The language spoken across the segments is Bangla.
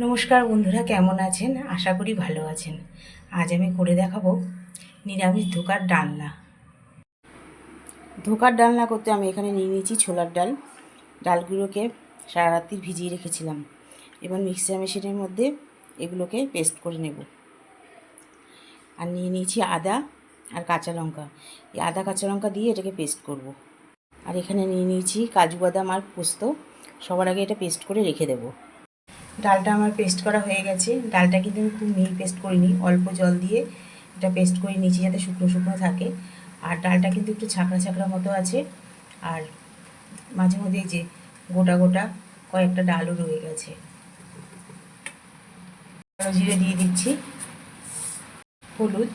নমস্কার বন্ধুরা, কেমন আছেন? আশা করি ভালো আছেন। আজ আমি করে দেখাবো নিরামিষ ধোকার ডালনা। ধোকার ডালনা করতে আমি এখানে নিয়ে নিয়েছি ছোলার ডাল। ডালগুলোকে সারা রাত্রি ভিজিয়ে রেখেছিলাম। এবার মিক্সার মেশিনের মধ্যে এগুলোকে পেস্ট করে নেব। আর নিয়ে নিয়েছি আদা আর কাঁচা লঙ্কা। এই আদা, কাঁচা লঙ্কা দিয়ে এটাকে পেস্ট করব। আর এখানে নিয়ে নিয়েছি কাজু বাদাম আর পোস্ত। সবার আগে এটা পেস্ট করে রেখে দেবো। ডালটা আমার পেস্ট করা হয়ে গেছে। ডালটা কিন্তু আমি খুব মিহি পেস্ট করিনি, অল্প জল দিয়ে এটা পেস্ট করে নিয়েছি যাতে শুকনো শুকনো থাকে। আর ডালটা কিন্তু একটু ছাঁকড়া ছাকড়া মতো আছে। আর মাঝে মধ্যে যে গোটা গোটা কয়েকটা ডালও রয়ে গেছে। জিরে দিয়ে দিচ্ছি। হলুদ।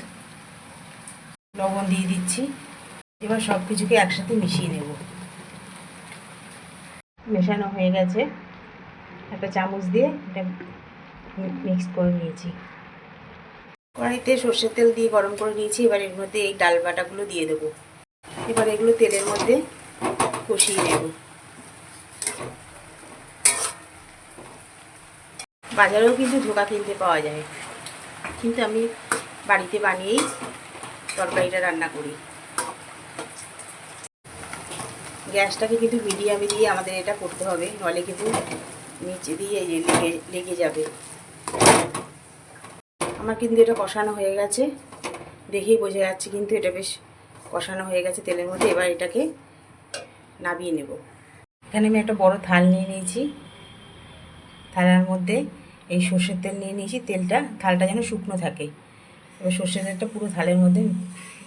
লবণ দিয়ে দিচ্ছি। এবার সব কিছুকে একসাথে মিশিয়ে নেব। মেশানো হয়ে গেছে। একটা চামচ দিয়ে এটা মিক্স করে নিয়েছি। কড়াইতে সর্ষের তেল দিয়ে গরম করে নিয়েছি, এবার এর মধ্যে এই ডাল বাটাগুলো দিয়ে দেবো। এবার এগুলো তেলের মধ্যে কষিয়ে নেব। বাজারেও কিন্তু ধোকা কিনতে পাওয়া যায়, কিন্তু আমি বাড়িতে বানিয়েই তরকারিটা রান্না করি। গ্যাসটাকে কিন্তু মিডিয়ামে দিয়ে আমাদের এটা করতে হবে, নলে কিন্তু নিচে দিয়ে যে লেগে লেগে যাবে। আমার কিন্তু এটা কষানো হয়ে গেছে। দেখেই বোঝা যাচ্ছে কিন্তু এটা বেশ কষানো হয়ে গেছে তেলের মধ্যে। এবার এটাকে নাবিয়ে নেব। এখানে আমি একটা বড় থাল নিয়ে নিয়েছি। থালার মধ্যে এই সর্ষের তেল নিয়ে নিয়েছি। তেলটা, থালটা যেন শুকনো থাকে। এবার সর্ষের তেলটা পুরো থালের মধ্যে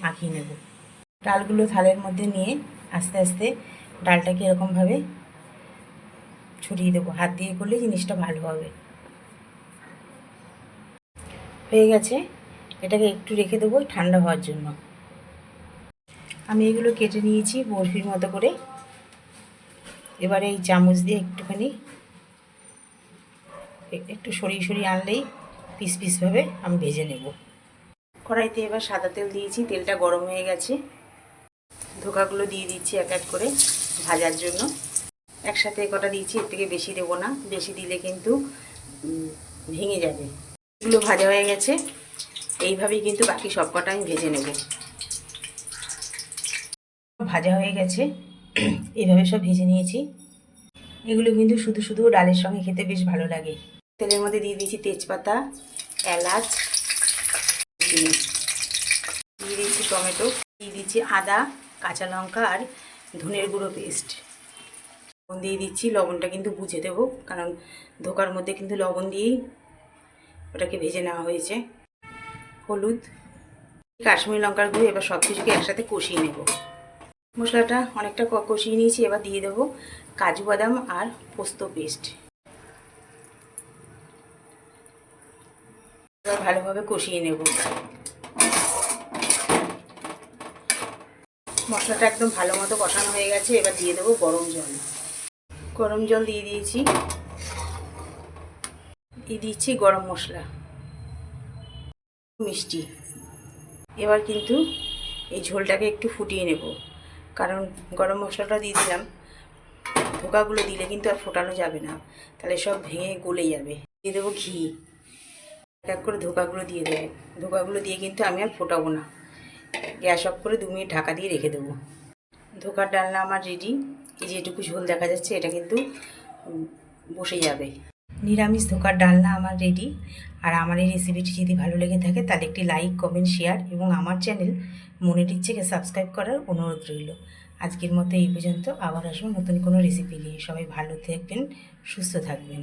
মাখিয়ে নেব। ডালগুলো থালের মধ্যে নিয়ে আস্তে আস্তে ডালটাকে এরকমভাবে ছড়িয়ে দেবো, হাত দিয়ে করলে জিনিসটা ভালো হবে। হয়ে গেছে, এটাকে একটু রেখে দেবো ঠান্ডা হওয়ার জন্য। আমি এগুলো কেটে নিয়েছি বরফির মতো করে। এবারে এই চামচ দিয়ে একটুখানি একটু সরিয়ে সরিয়ে আনলেই পিস পিসভাবে আমি ভেজে নেব। কড়াইতে এবার সাদা তেল দিয়েছি, তেলটা গরম হয়ে গেছে। ধোকাগুলো দিয়ে দিচ্ছি এক এক করে ভাজার জন্য। একসাথে কটা দিয়েছি, এর থেকে বেশি দেবো না। বেশি দিলে কিন্তু ভেঙে যাবে। এগুলো ভাজা হয়ে গেছে। এইভাবেই কিন্তু বাকি সব কটা আমি ভেজে নেব। ভাজা হয়ে গেছে। এইভাবে সব ভেজে নিয়েছি। এগুলো কিন্তু শুধু শুধু ডালের সঙ্গে খেতে বেশ ভালো লাগে। তেলের মধ্যে দিয়ে দিয়েছি তেজপাতা, এলাচ দিয়ে দিয়েছি টমেটো, দিয়ে দিচ্ছি আদা, কাঁচা লঙ্কা আর ধনের গুঁড়ো পেস্ট। লবণ দিয়ে দিচ্ছি, লবণটা কিন্তু বুঝে দেবো, কারণ ধোকার মধ্যে কিন্তু লবণ দিয়েই ওটাকে ভেজে নেওয়া হয়েছে। হলুদ, কাশ্মীরি লঙ্কার গুঁড়ো, এবার সব কিছুকে একসাথে কষিয়ে নেব। মশলাটা অনেকটা কষিয়ে নিয়েছি, এবার দিয়ে দেবো কাজু বাদাম আর পোস্ত পেস্ট। এবার ভালোভাবে কষিয়ে নেব। মশলাটা একদম ভালো মতো কষানো হয়ে গেছে, এবার দিয়ে দেবো গরম জল। গরম জল দিয়ে দিয়েছি। দিয়ে দিচ্ছি গরম মশলা। মিষ্টি। এবার কিন্তু এই ঝোলটাকে একটু ফুটিয়ে নেব। কারণ গরম মশলাটা দিয়ে দিলাম। ধোকাগুলো দিলে কিন্তু আর ফোটানো যাবে না। তাহলে সব ভেঙে গলে যাবে। দিয়ে দেবো ঘি। এক করে ধোকাগুলো দিয়ে দেবে। ধোকাগুলো দিয়ে কিন্তু আমি আর ফোটাবো না। গ্যাস অফ করে দু মিনিট ঢাকা দিয়ে রেখে দেবো। ধোকার ডালনা আমার রেডি যেটুকু ঝোল দেখা যাচ্ছে, এটা কিন্তু বসে যাবে। নিরামিষ ধোকার ডালনা আমার রেডি আর আমার এই রেসিপিটি যদি ভালো লেগে থাকে, তাহলে একটি লাইক কমেন্ট শেয়ার এবং আমার চ্যানেল মনে ইচ্ছেকে সাবস্ক্রাইব করার অনুরোধ রইল। আজকের মতো এই পর্যন্ত। আবার আসব নতুন কোনো রেসিপি নিয়ে। সবাই ভালো থাকবেন, সুস্থ থাকবেন।